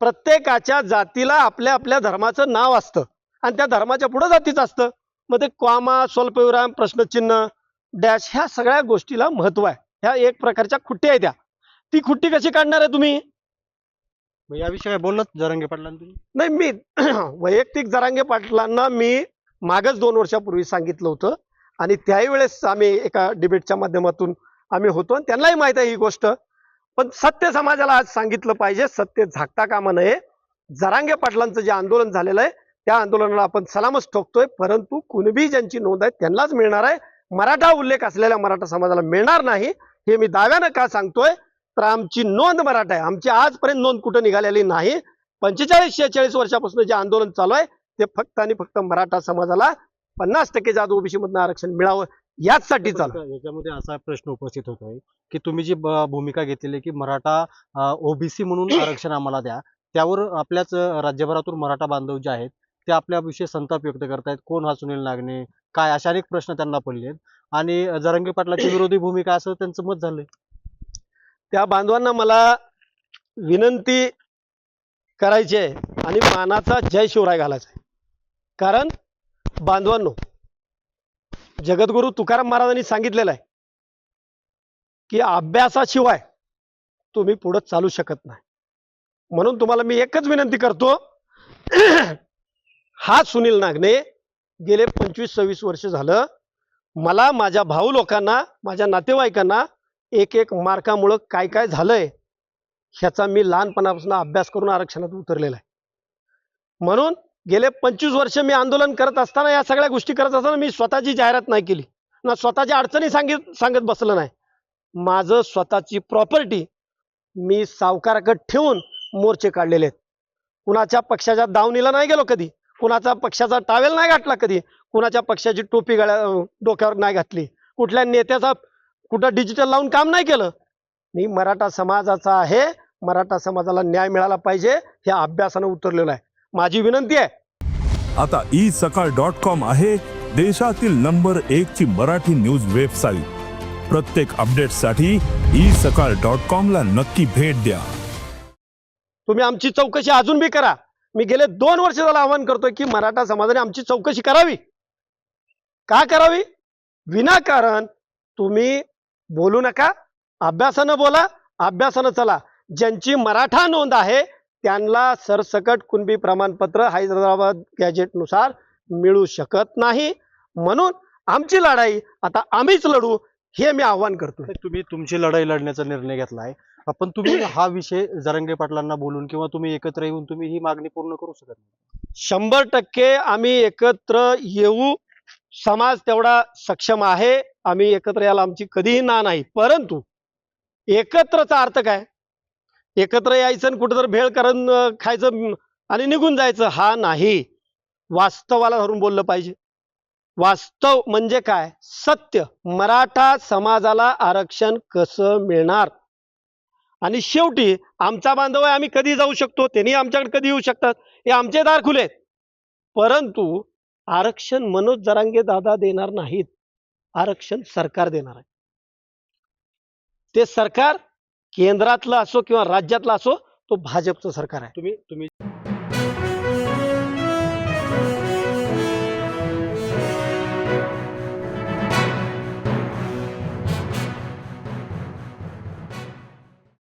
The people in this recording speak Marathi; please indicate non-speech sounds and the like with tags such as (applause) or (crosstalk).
प्रत्येकाच्या जातीला आपल्या आपल्या धर्माचं नाव असतं. आणि त्या धर्माच्या पुढे जातीचं असतं. मग ते कॉमा स्वल्पविराम प्रश्नचिन्ह डॅश ह्या सगळ्या गोष्टीला महत्त्व आहे. ह्या एक प्रकारच्या खुट्टी आहे त्या. ती खुट्टी कशी काढणार आहे तुम्ही? याविषयी काय बोललात? जरंगे पाटलांनी तुम्ही? नाही मी (clears throat) वैयक्तिक जरांगे पाटलांना मी मागच दोन वर्षापूर्वी सांगितलं होतं. आणि त्याही वेळेस आम्ही एका डिबेटच्या माध्यमातून आम्ही होतो. आणि त्यांनाही माहीत आहे ही गोष्ट. पण सत्य समाजाला आज सांगितलं पाहिजे सत्य झाकता कामा नये. जरांगे पाटलांचं जे आंदोलन झालेलं आहे त्या आंदोलनाला आपण सलामच ठोकतोय. परंतु कुणबी ज्यांची नोंद आहे त्यांनाच मिळणार आहे. मराठा उल्लेख असलेल्या मराठा समाजाला मिळणार नाही हे मी दाव्यानं का सांगतोय? तर आमची नोंद मराठा आहे. आमची आजपर्यंत नोंद कुठं निघालेली नाही. पंचेचाळीस शेहेचाळीस वर्षापासून जे आंदोलन चालू आहे ते फक्त आणि फक्त मराठा समाजाला पन्नास टक्के जात ओबीसी मधनं आरक्षण मिळावं याचसाठी चालू. याच्यामध्ये असा प्रश्न उपस्थित होतोय की तुम्ही जी भूमिका घेतलेली आहे की मराठा ओबीसी म्हणून (coughs) आरक्षण आम्हाला द्या त्यावर आपल्याच राज्यभरातून मराठा बांधव जे आहेत ते आपल्याविषयी संताप व्यक्त करतायत. कोण हा सुनील नागणे काय अशा अनेक प्रश्न त्यांना पडले आहेत आणि जरंगे पाटलाची विरोधी भूमिका असं त्यांचं मत झालंय. त्या बांधवांना मला विनंती करायची आहे आणि मानाचा जय शिवराय घालायचा आहे. कारण बांधवांनो जगद्गुरु तुकाराम महाराजांनी सांगितलेलं आहे की अभ्यासाशिवाय तुम्ही पुढे चालू शकत नाही. म्हणून तुम्हाला मी एकच विनंती करतो (clears throat) हा सुनील नागने गेले पंचवीस सव्वीस वर्ष झालं. मला माझ्या भाऊ लोकांना माझ्या नातेवाईकांना एक एक मार्कामुळं काय काय झालंय ह्याचा मी लहानपणापासून अभ्यास करून आरक्षणात उतरलेला आहे. म्हणून गेले पंचवीस वर्ष मी आंदोलन करत असताना या सगळ्या गोष्टी करत असताना मी स्वतःची जाहिरात नाही केली. ना स्वतःच्या अडचणी सांगित सांगत बसलं नाही. माझं स्वतःची प्रॉपर्टी मी सावकाराकडे ठेवून मोर्चे काढलेले आहेत. कुणाच्या पक्षाच्या दावणीला नाही गेलो कधी. कुणाचा पक्षाचा टावेल नाही घातला कधी. कुणाच्या पक्षाची टोपी गळ्या डोक्यावर नाही घातली. कुठल्या नेत्याचा कुठं डिजिटल लावून काम नाही केलं. मी मराठा समाजाचा आहे. मराठा समाजाला न्याय मिळाला पाहिजे ह्या अभ्यासानं उतरलेलं आहे. माझी विनंती आहे. आता ई सकाळ डॉट कॉम आहे देशातील नंबर एक ची मराठी न्यूज वेबसाईट प्रत्येक अपडेटसाठी ई सकाळ डॉट कॉम ला नक्की भेट द्या. तुम्ही आमची चौकशी अजून बी करा. मी गेले दोन वर्ष झालं आवाहन करतोय की मराठा समाजाने आमची चौकशी करावी. का करावी? विनाकारण तुम्ही बोलू नका अभ्यासानं बोला अभ्यासानं चला. ज्यांची मराठा नोंद आहे त्यांना सरसकट कुणबी प्रमाणपत्र हैदराबाद गॅजेटनुसार मिळू शकत नाही. म्हणून आमची लढाई आता आम्हीच लढू हे मी आव्हान करतो तुम्ही तुमची लढाई लढण्याचा निर्णय घेतलाय. पण तुम्ही (clears throat) हा विषय जरंगे पाटलांना बोलून किंवा तुम्ही एकत्र येऊन तुम्ही ही मागणी पूर्ण करू शकत नाही. शंभर टक्के आम्ही एकत्र येऊ. समाज तेवढा सक्षम आहे. आम्ही एकत्र यायला आमची कधीही ना नाही. परंतु एकत्रचा अर्थ काय? एकत्र यायचं आणि कुठं तर भेळ करून खायचं आणि निघून जायचं. हा नाही. वास्तवाला धरून बोललं पाहिजे. वास्तव म्हणजे काय? सत्य. मराठा समाजाला आरक्षण कसं मिळणार? आणि शेवटी आमचा बांधव आहे आम्ही कधी जाऊ शकतो? त्यांनी आमच्याकडे कधी येऊ शकतात? हे आमचे दार खुले आहेत. परंतु आरक्षण मनोज जरांगे दादा देणार नाहीत. आरक्षण सरकार देणार आहे. ते सरकार केंद्रातलं असो किंवा राज्यातलं असो तो भाजपचं सरकार आहे. तुम्ही तुम्ही